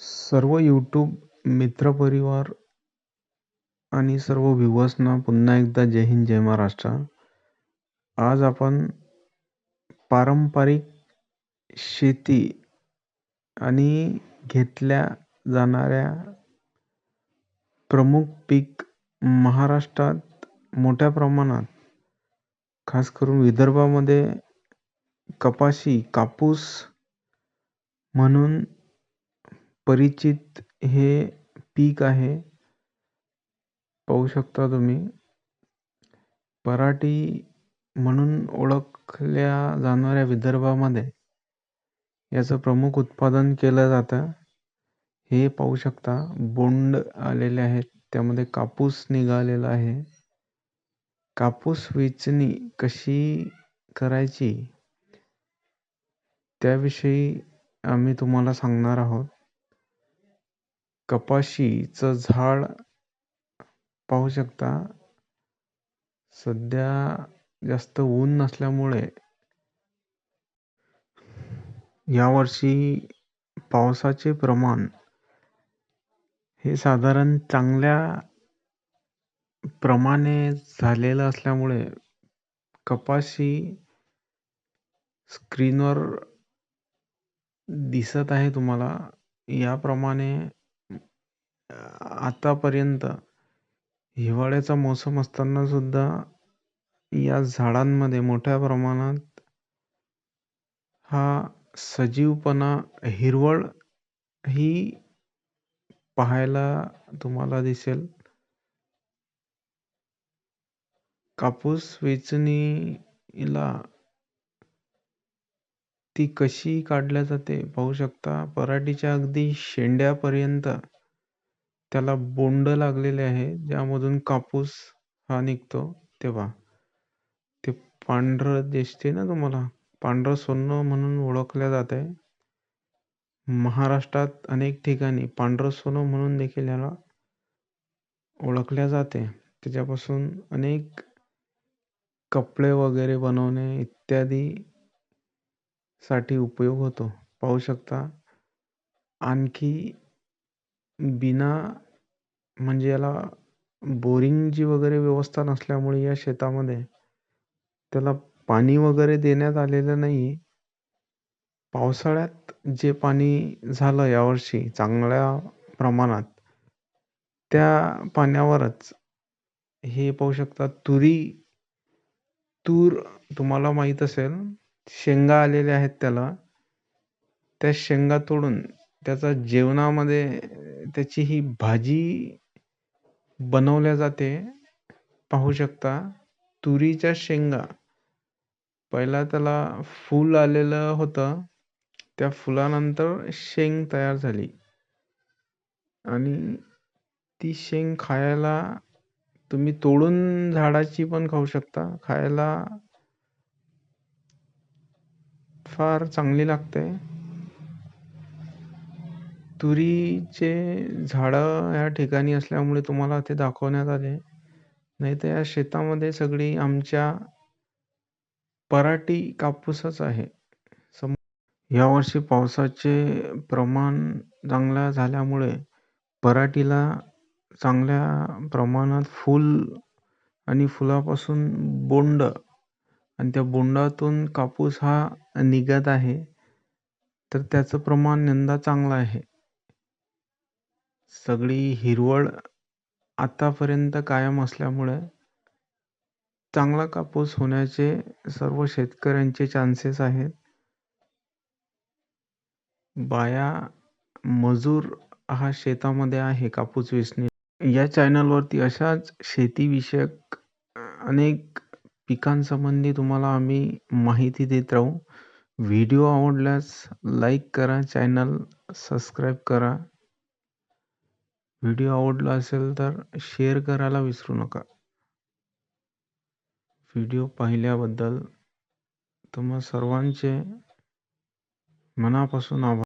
सर्व यूट्यूब मित्रपरिवार आणि सर्व व्ह्युअर्सना पुन्हा एकदा जय हिंद जय महाराष्ट्र. आज आपण पारंपरिक शेती आणि घेतल्या जाणाऱ्या प्रमुख पीक महाराष्ट्रात मोठ्या प्रमाणात खास करून विदर्भामध्ये कपाशी कापूस म्हणून परिचित हे पीक आहे. पाहू शकता तुम्ही. पराठी म्हणून ओळखल्या जाणाऱ्या विदर्भामध्ये याचं प्रमुख उत्पादन केलं जातं. हे पाहू शकता बोंड आलेले आहेत. त्यामध्ये कापूस निघालेला आहे. कापूस वेचणी कशी करायची? त्याविषयी आम्ही तुम्हाला सांगणार आहोत. कपाशीचं झाड पाहू शकता. सध्या जास्त ऊन नसल्यामुळे यावर्षी पावसाचे प्रमाण हे साधारण चांगल्या प्रमाणे झालेलं असल्यामुळे कपाशी स्क्रीनवर दिसत आहे तुम्हाला. याप्रमाणे आतापर्यंत हिवाळ्याचा मोसम असताना सुद्धा या झाडांमध्ये मोठ्या प्रमाणात हा सजीवपणा हिरवळ ही पाहायला तुम्हाला दिसेल. कापूस वेचणीला ती कशी काढल्या जाते पाहू शकता. पराठीच्या अगदी शेंड्यापर्यंत त्याला बोंड लागलेले आहे ज्यामधून कापूस हा निघतो. तेव्हा ते पांढरं दिसते ना तुम्हाला? पांढरं सोनं म्हणून ओळखल्या जाते महाराष्ट्रात अनेक ठिकाणी पांढरं सोनं म्हणून देखील याला ओळखल्या जाते. त्याच्यापासून अनेक कपडे वगैरे बनवणे इत्यादी साठी उपयोग होतो. पाहू शकता आणखी बिना म्हणजे याला बोरिंगची वगैरे व्यवस्था नसल्यामुळे या शेतामध्ये त्याला पाणी वगैरे देण्यात आलेलं नाही. पावसाळ्यात जे पाणी झालं यावर्षी चांगल्या प्रमाणात त्या पाण्यावरच हे पाहू शकता तुरी तूर तुम्हाला माहीत असेल शेंगा आलेल्या आहेत त्याला. त्या शेंगा तोडून त्याचा जेवणामध्ये त्याची ही भाजी बनवल्या जाते. पाहू शकता तुरीच्या शेंगा. पहिला त्याला फूल आलेलं होतं. त्या फुलानंतर शेंग तयार झाली. आणि ती शेंग खायला तुम्ही तोडून झाडाची पण खाऊ शकता. खायला फार चांगली लागते. तुरीचे झाडं या ठिकाणी असल्यामुळे तुम्हाला ते दाखवण्यात आले. नाही तर या शेतामध्ये सगळी आमच्या पराटी कापूसच आहे. सम यावर्षी पावसाचे प्रमाण चांगल्या झाल्यामुळे पराटीला चांगल्या प्रमाणात फूल आणि फुलापासून बोंड आणि त्या बोंडातून कापूस हा निघत आहे. तर त्याचं प्रमाण यंदा चांगलं आहे. सगळी हिरवळ आतापर्यंत कायम असल्यामुळे चांगला कापूस होण्याचे सर्व शेतकऱ्यांचे चान्सेस आहेत. बाया मजूर हा शेतामध्ये आहे कापूस वेचणी. या चॅनलवरती अशाच शेतीविषयक अनेक पिकांसंबंधी तुम्हाला आम्ही माहिती देत राहू. व्हिडिओ आवडल्यास लाईक करा चॅनल सबस्क्राईब करा. व्हिडिओ आवडला असेल तर शेअर करायला विसरू नका. व्हिडिओ पाहिल्याबद्दल तुम्हा सर्वांचे मनापासून आभार.